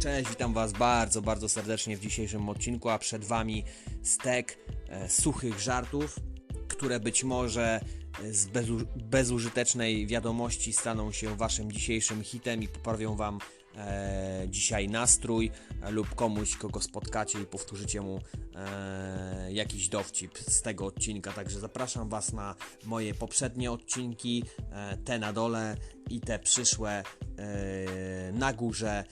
Cześć, witam Was bardzo, bardzo serdecznie w dzisiejszym odcinku, a przed Wami stek e, suchych żartów, które być może z bezu bezużytecznej wiadomości staną się Waszym dzisiejszym hitem i poprawią Wam e, dzisiaj nastrój e, lub komuś, kogo spotkacie i powtórzycie mu e, jakiś dowcip z tego odcinka. Także zapraszam Was na moje poprzednie odcinki, te na dole i te przyszłe na górze.